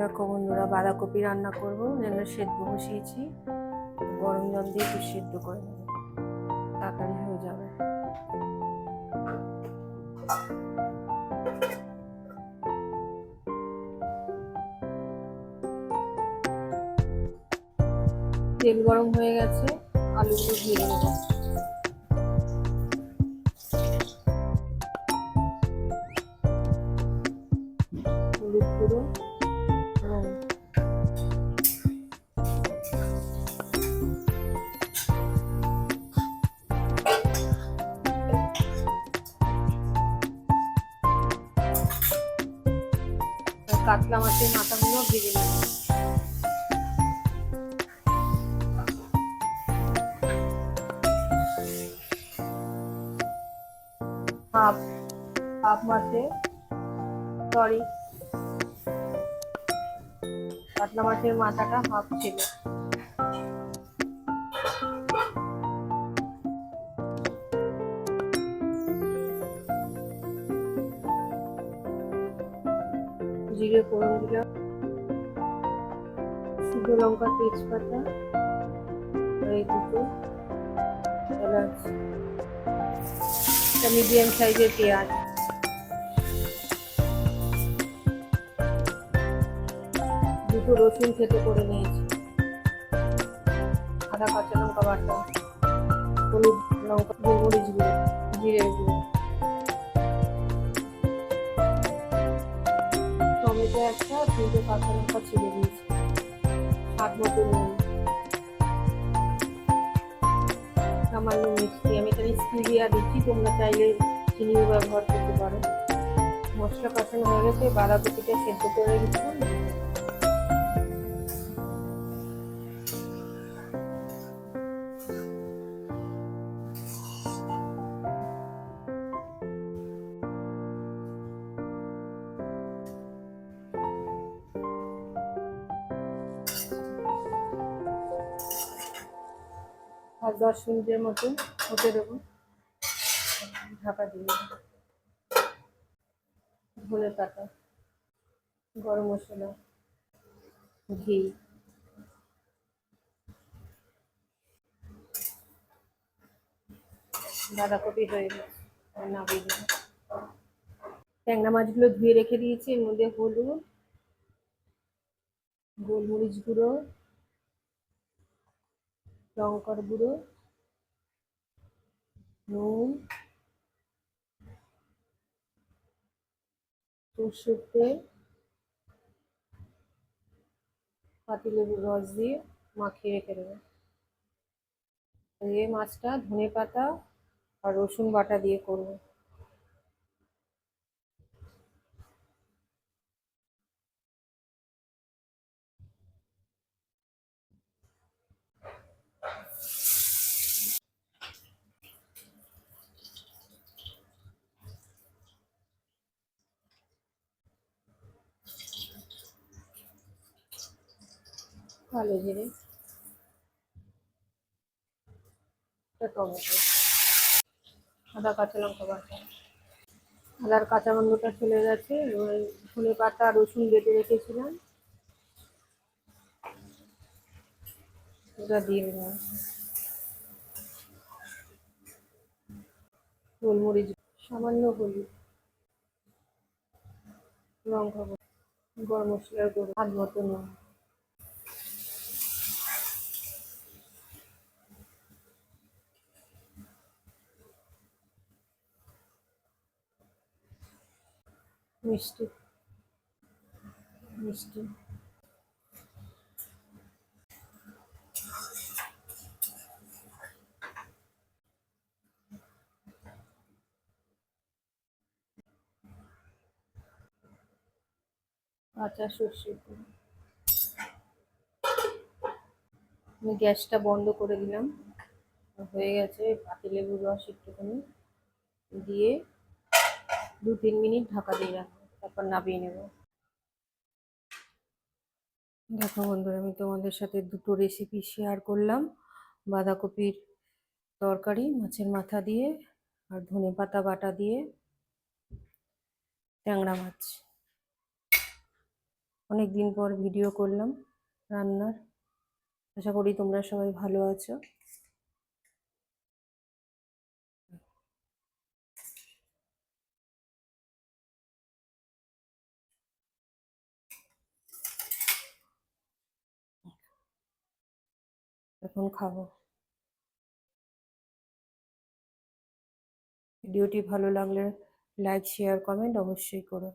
দেখো বন্ধুরা, বাঁধাকপি রান্না করব জন্য সেদ্ধ বসিয়েছি। গরম জল দিয়ে একটু সেদ্ধ করে নেব। তাড়াতাড়ি হয়ে যাবে। তেল গরম হয়ে গেছে আলুগুলো ভেজে নেব। হলুদ গুঁড়ো। কাতলা মাছের মাথাগুলো ভেজে নেব হাফ সরি কাতলা মাছের মাথাটা হাফ ছিল। জিরে ফোড়ন দিলাম। শুকনো লঙ্কা, তেজপাতা আর এই দুটো। এলাচ। একটা মিডিয়াম সাইজের পেঁয়াজ। দুটো রসুন থেতো করে নিয়েছি। আদা, কাঁচা লঙ্কা বাটা, হলুদ লঙ্কা, গোলমরিচ গুঁড়ো জিরে গুঁড়ো। টমেটো একটা তিনটে কাঁচা লঙ্কা ছিঁড়ে দিয়েছি। স্বাদ মতো নুন। সামান্য মিষ্টি। আমি এখানে স্টিভিয়া দিচ্ছি। তোমরা চাইলে চিনিও ব্যবহার করতে পারো। মশলা কষানো হয়ে গেছে। বাঁধাকপিটা সেদ্ধ করে রেখেছিলাম আর দশ মিনিটের মতো হতে দেবো। ঢাকা দিয়ে ধনে পাতা, গরম মশলা, ঘি। বাঁধাকপি হয়ে নামিয়ে দেবো। ট্যাংরা মাছগুলো ধুয়ে রেখে দিয়েছি, এর মধ্যে হলুদ, গোলমরিচ গুঁড়ো লঙ্কার গুঁড়ো, নুন, সর্ষের তেল রস দিয়ে মাখিয়ে রেখে দেবো। এই মাছটা ধনে পাতা আর রসুন বাটা দিয়ে করব। জিরে একটা টমেটো। আদা, কাঁচা লঙ্কা বাটা। আদার কাঁচা গন্ধটা চলে গেছে। ধনে পাতা, রসুন বেটে রেখেছিলাম। ওটা দিয়ে দিলাম। গোলমরিচ, সামান্য হলুদ। লঙ্কা গরম মশলার গুঁড়ো। হাত মতো নুন। মিষ্টি। মিষ্টি। সর্ষের তেল। আমি গ্যাসটা বন্ধ করে দিলাম। হয়ে গেছে পাতিলেবুর রস একটুখানি দিয়ে দু তিন মিনিট ঢাকা দিয়ে রাখব, তারপর নামিয়ে নেব। দেখো বন্ধুরা, আমি তোমাদের সাথে দুটো রেসিপি শেয়ার করলাম। বাঁধাকপির তরকারি, মাছের মাথা দিয়ে আর ধনে পাতা বাটা দিয়ে। ট্যাংরা মাছ। অনেক দিন পর ভিডিও করলাম রান্নার। আশা করি তোমরা সবাই ভালো আছো। এখন খাব। ভিডিওটি ভালো লাগলে লাইক শেয়ার কমেন্ট অবশ্যই করো।